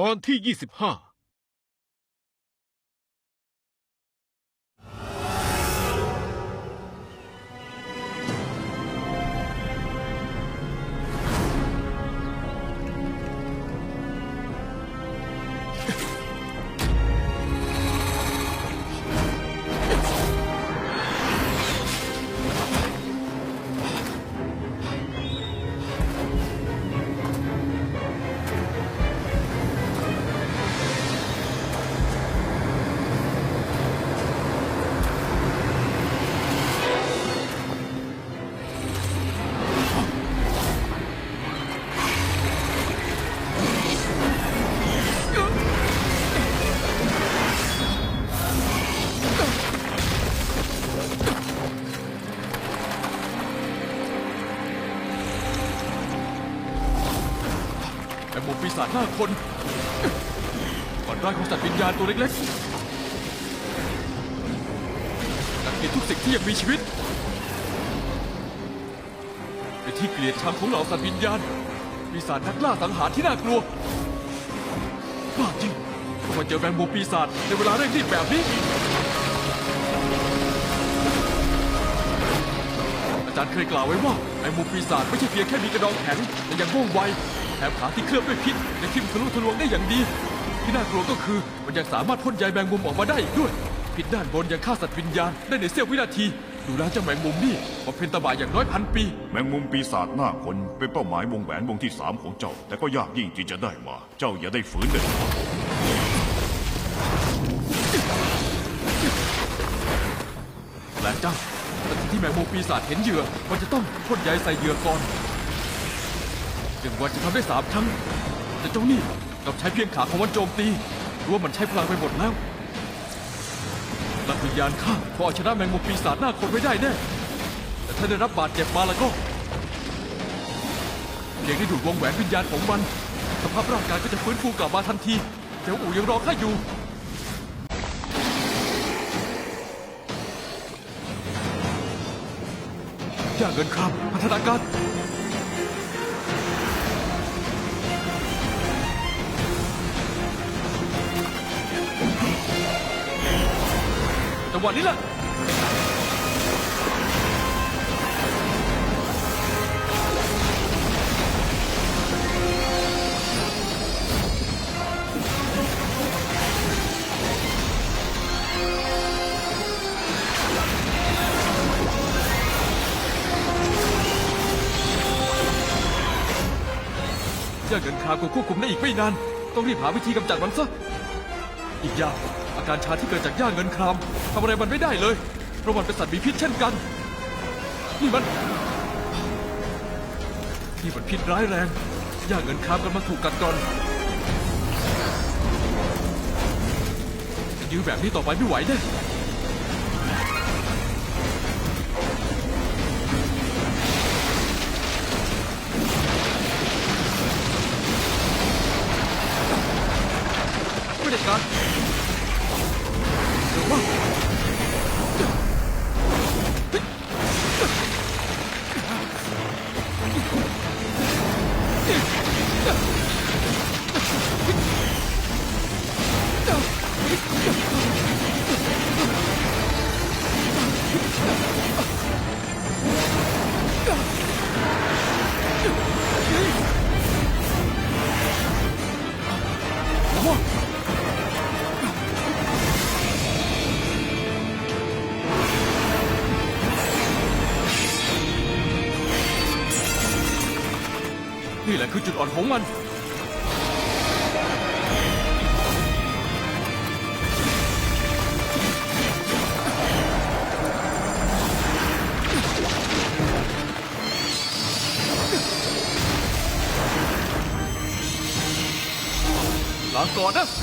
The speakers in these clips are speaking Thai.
ตอนที่ 25 ศาจหน้าคนก่อนร่างของสัตว์วิญญาณตัวเล็กๆนักเกียดทุกสิ่งที่ยังมีชีวิตเป็นที่เกลียดชังของเหล่าสัตว์วิญญาณปีศาจนักล่าสังหารที่น่ากลัวบ้าจริงต้องมาเจอแมงมุมปีศาจในเวลาเร่งรีบแบบนี้ อาจารย์เคยกล่าวไว้ว่าแมงมุมปีศาจไม่ใช่เพียงแค่มีกระดองแข็งแต่ยังว่องไว แถมขาที่เคลือบด้วยพิษยังทิ่มทะลุทะลวงได้อย่างดี ที่น่ากลัวก็คือมันยังสามารถพ่นใยแมงมุมออกมาได้อีกด้วย พิษด้านบนยังฆ่าสัตว์วิญญาณได้ในเสี้ยววินาที ดูแล้วเจ้าแมงมุมนี่บำเพ็ญตบะอย่างน้อยพันปี แมงมุมปีศาจหน้าคนเป็นเป้าหมายวงแหวนวงที่สามของเจ้า แต่ก็ยากยิ่งที่จะได้มา เจ้าอย่าได้ฝืนเด็ดขาดและเจ้าทันทีที่แมงมุมปีศาจเห็นเหยื่อมันจะต้องพ่นใยใส่เหยื่อก่อนึงวันจะทำได้สามครั้ง แต่เจ้านี่กลับใช้เพียงขาของมันโจมตีรู้ว่ามันใช้พลังไปหมดแล้วนักวิญญาณข้าพอเอาชนะแมงมุมปีศาจหน้าคนไว้ได้แน่แต่ถ้าได้รับบาดเจ็บมาแล้วก็เพียงได้ดูดวงแหวนวิญญาณของมัน สภาพร่างกายก็จะฟื้นฟูกลับมาทันทีเจ้าอู่ยังรอข้าอยู่ย่าเงินครับพัฒนาการ งหวะนี้แหละย่าเงินคามก็ควบคุมได้อีกไม่นาน ต้องรีบหาวิธีกำจัดมันซะ อีกอย่างอาการชาที่เกิดจากย่าเงินครามทำอะไรมันไม่ได้เลยเพราะมันเป็นสัตว์มีพิษเช่นกัน นี่มันนี่มันพิษร้ายแรงย่าเงินครามกำลังถูกกัดกร่อนจะยื้อแบบนี้ต่อไปไม่ไหวแน่ นี่แหละคือจุดอ่อนของมัน ลาก่อนนะ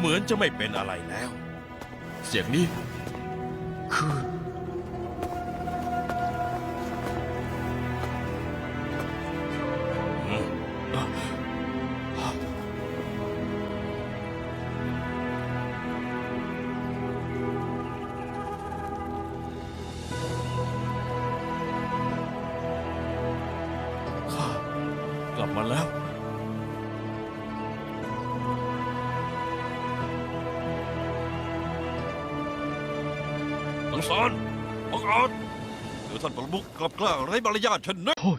เหมือนจะไม่เป็นอะไรแล้ว เสียงนี้ คือข้ากลับมาแล้ว ท่านประมุขกลับกล้าไร้มารยาทเช่นนั้นโทษ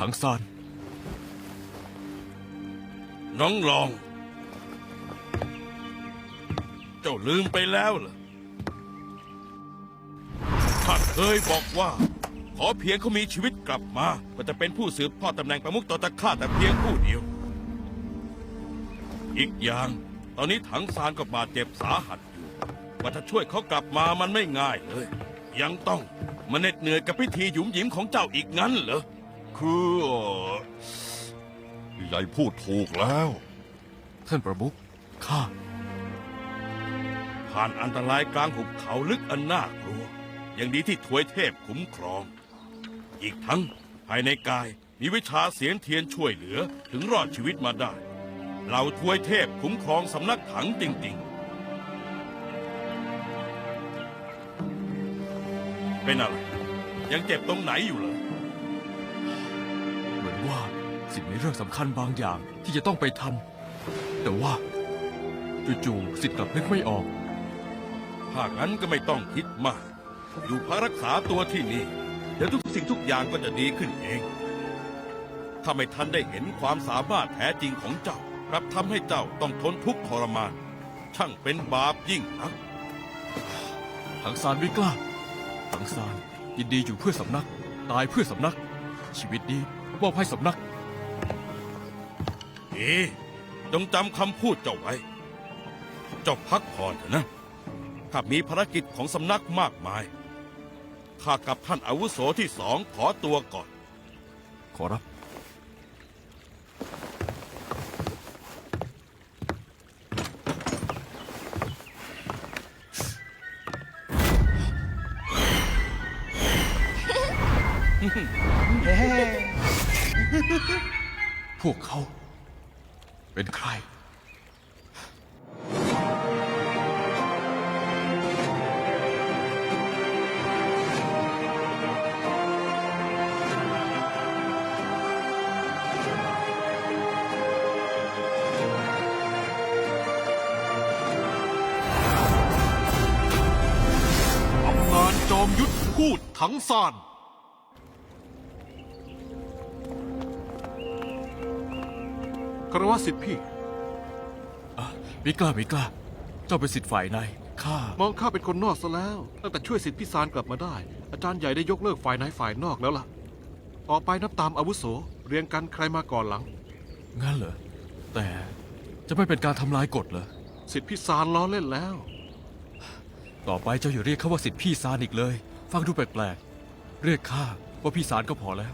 ถังซานน้องลอง เจ้าลืมไปแล้วเหรอข้าเคยบอกว่า ขอเพียงเขามีชีวิตกลับมา ก็จะเป็นผู้สืบทอดตำแหน่งประมุขต่อตะข้าแต่เพียงผู้เดียว อีกอย่าง ตอนนี้ถังซานก็บาดเจ็บสาหัสอยู่ว่าถ้าช่วยเขากลับมามันไม่ง่ายเลย ยังต้อง มาเหน็ดเหนื่อยกับพิธีหยุมหยิมของเจ้าอีกงั้นเหรอ คือเอ่อใหญ่พูดถูกแล้ว ท่านประมุขข้า ผ่านอันตรายกลางหุบเขาลึกอันน่ากลัวยังดีที่ถวยเทพคุ้มครอง อีกทั้งภายในกายมีวิชาเสียงเทียนช่วยเหลือถึงรอดชีวิตมาได้เราถวยเทพคุ้มครองสำนักถังจริงๆ เป็นอะไร ยังเจ็บตรงไหนอยู่เหรอ เหมือนว่าสิ่งในเรื่องสำคัญบางอย่างที่จะต้องไปทำแต่ว่าจู่ๆสิทธิ์กลับนึกไม่ออก ถ้างั้นก็ไม่ต้องคิดมาก อยู่พักรักษาตัวที่นี่ เดี๋ยวทุกสิ่งทุกอย่างก็จะดีขึ้นเอง ถ้าไม่ทันได้เห็นความสามารถแท้จริงของเจ้ากลับทำให้เจ้าต้องทนทุกข์ทรมาน ช่างเป็นบาปยิ่งนักถังซานไม่กล้า ถังซานยินดีอยู่เพื่อสำนัก ตายเพื่อสำนัก ชีวิตนี้มอบให้สำนัก เอ๊จงจำคำพูดเจ้าไว้ เจ้าพักผ่อนเถอะนะข้ามีภารกิจของสำนักมากมาย ข้ากับท่านอาวุโสที่สองขอตัวก่อน ขอรับ พวกเขา เป็นใคร ตำนานจอมยุทธพูดถังซาน คารวะสิทธิพี่อะมิกล้ามิกล้า เจ้าเป็นสิทธิ์ฝ่ายในข้ามองข้าเป็นคนนอกซะแล้ว ตั้งแต่ช่วยสิทธิพิสารกลับมาได้ อาจารย์ใหญ่ได้ยกเลิกฝ่ายในฝ่ายนอกแล้วล่ะ ต่อไปนับตามอาวุโส เรียงกันใครมาก่อนหลัง งั้นเหรอ แต่จะไม่เป็นการทำลายกฎเหรอ สิทธิพิสารล้อเล่นแล้ว ต่อไปเจ้าอย่าเรียกเขาว่าสิทธิพี่ซานอีกเลย ฟังดูแปลกๆ เรียกข้าว่าพี่ซานก็พอแล้ว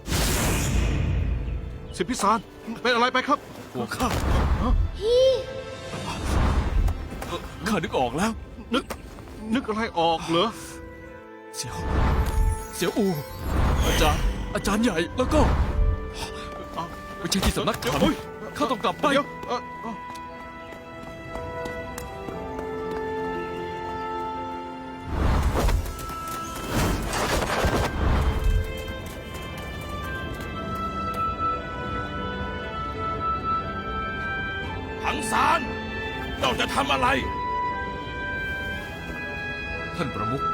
สิทธิพิสารเป็นอะไรไปครับหัวข้าข้านึกออกแล้ว นึก นึกอะไรออกเหรอ เสียว เสียวอู อาจารย์ อาจารย์ใหญ่แล้วก็เอ้าไม่ใช่ที่สำนักเดี๋ยวถังโอ๊ยข้าต้องกลับไป อ่อเอ่อถังซานเจ้าจะทำอะไร ท่านประมุข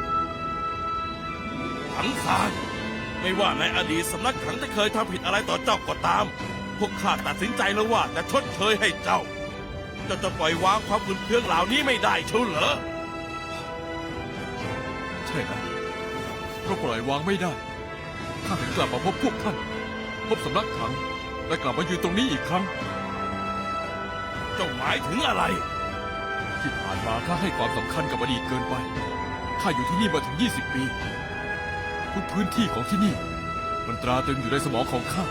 ถังซานไม่ว่าในอดีตสำนักถังจะเคยทำผิดอะไรต่อเจ้าก็ตาม พวกข้าตัดสินใจแล้วว่าจะชดเชยให้เจ้า เจ้าจะปล่อยวางความขุ่นเคืองเหล่านี้ไม่ได้เชียวเหรอ ใช่นะเพราะปล่อยวางไม่ได้ ข้าถึงกลับมาพบพวกท่าน พบสำนักถัง และกลับมายืนตรงนี้อีกครั้งเจ้าหมายถึงอะไร ที่ผ่านมาข้าให้ความสำคัญกับอดีตเกินไป ข้าอยู่ที่นี่มาถึง 20 ปี ทุกพื้นที่ของที่นี่ มันตราตรึงอยู่ในสมองของข้า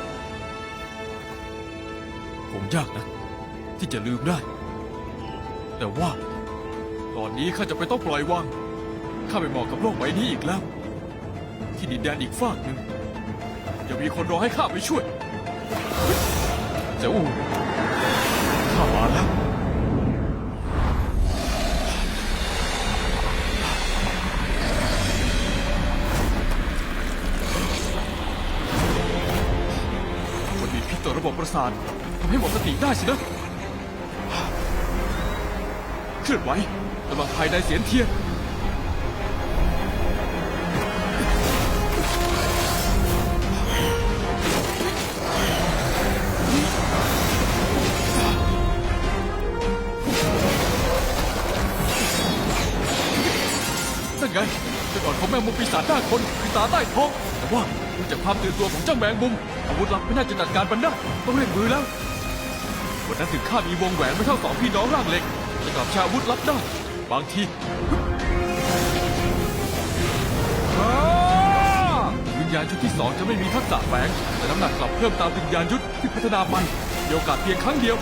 ผมยากนะ ที่จะลืมได้ แต่ว่า ตอนนี้ข้าจะไปต้องปล่อยวาง ข้าไม่เหมาะกับโลกใบนี้อีกแล้ว ที่ดินแดนอีกฝากหนึ่งจะมีคนรอให้ข้าไปช่วย เจ้าอูามาแล้วมันมีพิษต่อระบบประสาททำให้หมดสติได้สินะ เคลื่อนไหวกำลังภายในเสียนเทียน ของแมงมุมปีศาจหน้าคนคือตาใต้ท้องแต่ว่าดูจากความตื่นตัวของเจ้าแมงมุมอาวุธลับไม่น่าจะจัดการมันได้ต้องเร่งมือแล้ววันนั้นถึงข้ามีวงแหวนไม่เท่าสองพี่น้องร่างเหล็กจะกลับชาอาวุธลับได้บางทีอ้าวิญญาณชุดที่สองจะไม่มีทักษะแฝงแต่น้ำหนักกลับเพิ่มตามวิญญาณยุทธที่พัฒนามันมีโอกาสเพียงครั้งเดียว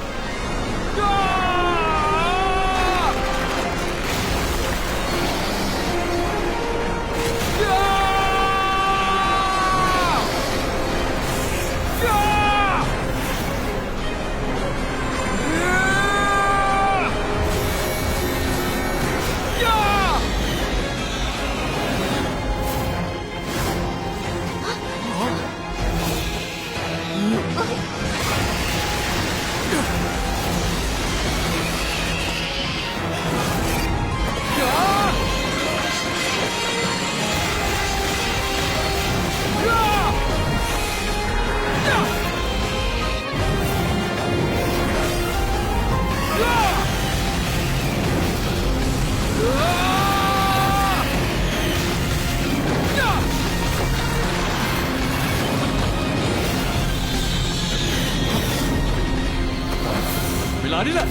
ลานี้แหละ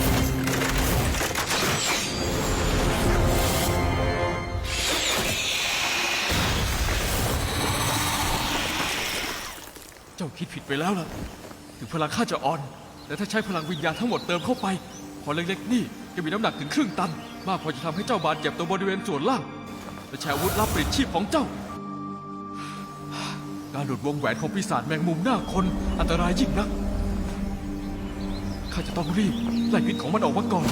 เจ้าคิดผิดไปแล้วล่ะ ถึงพลังข้าจะอ่อน แต่ถ้าใช้พลังวิญญาณทั้งหมดเติมเข้าไป พอเล็กๆนี่จะมีน้ำหนักถึงครึ่งตัน มากพอจะทำให้เจ้าบาดเจ็บตรงบริเวณส่วนล่าง และใช้อาวุธลับปลิดชีพของเจ้า การหลุดวงแหวนของปีศาจแมงมุมหน้าคนอันตรายยิ่งนัก ข้าจะต้องรีบไล่พิษของมันออกมาก่อน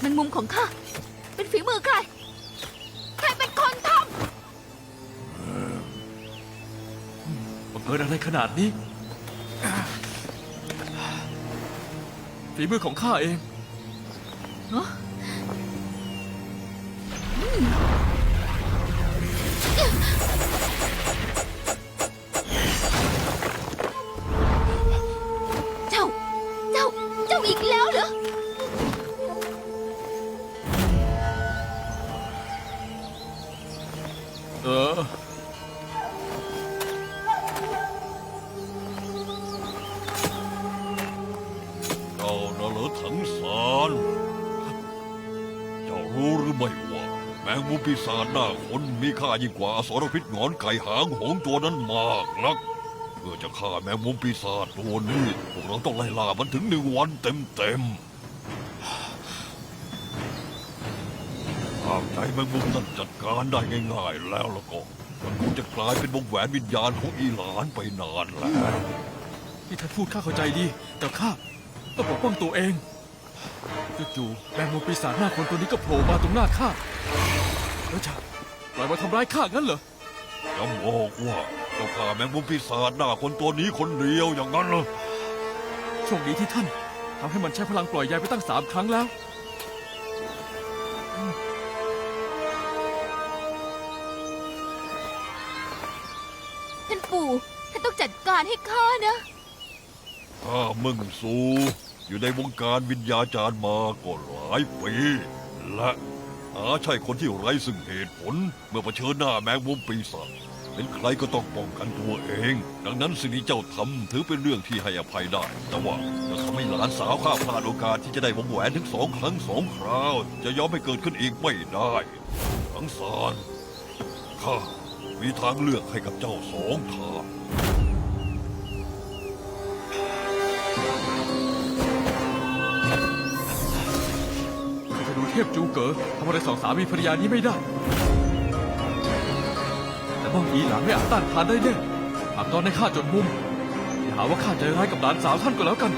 แมงมุมของข้า เป็นฝีมือใคร ใครเป็นคนทบังเอิญอะไรขนาดนี้ ฝีมือของข้าเองำฮะเปีศาจหน้าคนมีค่ายิ่งกว่าอสรพิษหงอนไก่หางหงตัวนั้นมากนัก เพื่อจะฆ่าแมงมุมปีศาจตัวนี้พวกเราต้องไล่ล่ามันถึงหนึ่งวันเต็มๆหากใจแมงมุมนั้นจัดการได้ง่ายๆแล้วแล้วก็ มันคงจะกลายเป็นวงแหวนวิญญาณของอีหลานไปนานแล้วที่ท่านพูดข้าเข้าใจดี แต่ข้าต้องปกป้องตัวเองจู่ๆแมงมุมปีศาจหน้าคนตัวนี้ก็โผล่มาตรงหน้าข้า แล้วจะปล่อยมาทำร้ายข้างั้นเหรอจะบอกว่าเจ้าข้าแมงมุมปีศาจหน้าคนตัวนี้คนเดียวอย่างนั้นเหรอโชคดีที่ท่านทำให้มันใช้พลังปล่อยใยไปตั้งสามครั้งแล้ว ท่านปู่ ท่านต้องจัดการให้ข้านะ ข้ามึงสูอยู่ในวงการวิญญาจารย์มาก็หลายปี และหาใช่คนที่ไร้ซึ่งเหตุผล เมื่อเผชิญหน้าแมงมุมปีศาจเป็นใครก็ต้องป้องกันตัวเอง ดังนั้นสิ่งที่เจ้าทำถือเป็นเรื่องที่ให้อภัยได้ แต่ว่าจะทำให้หลานสาวข้าพลาดโอกาสที่จะได้วงแหวนถึงสองครั้งสองคราว จะยอมให้เกิดขึ้นอีกไม่ได้ทั้งสารข้ามีทางเลือกให้กับเจ้าสองทาง เทพจูเก๋อทำอะไรสองสามีภรรยานี้ไม่ได้ แต่บ้องอีหลังไม่อาจต้านทานได้แน่หากตอนให้ข้าจนมุมอย่าหาว่าข้าใจร้ายกับหลานสาวท่านก็แล้วกัน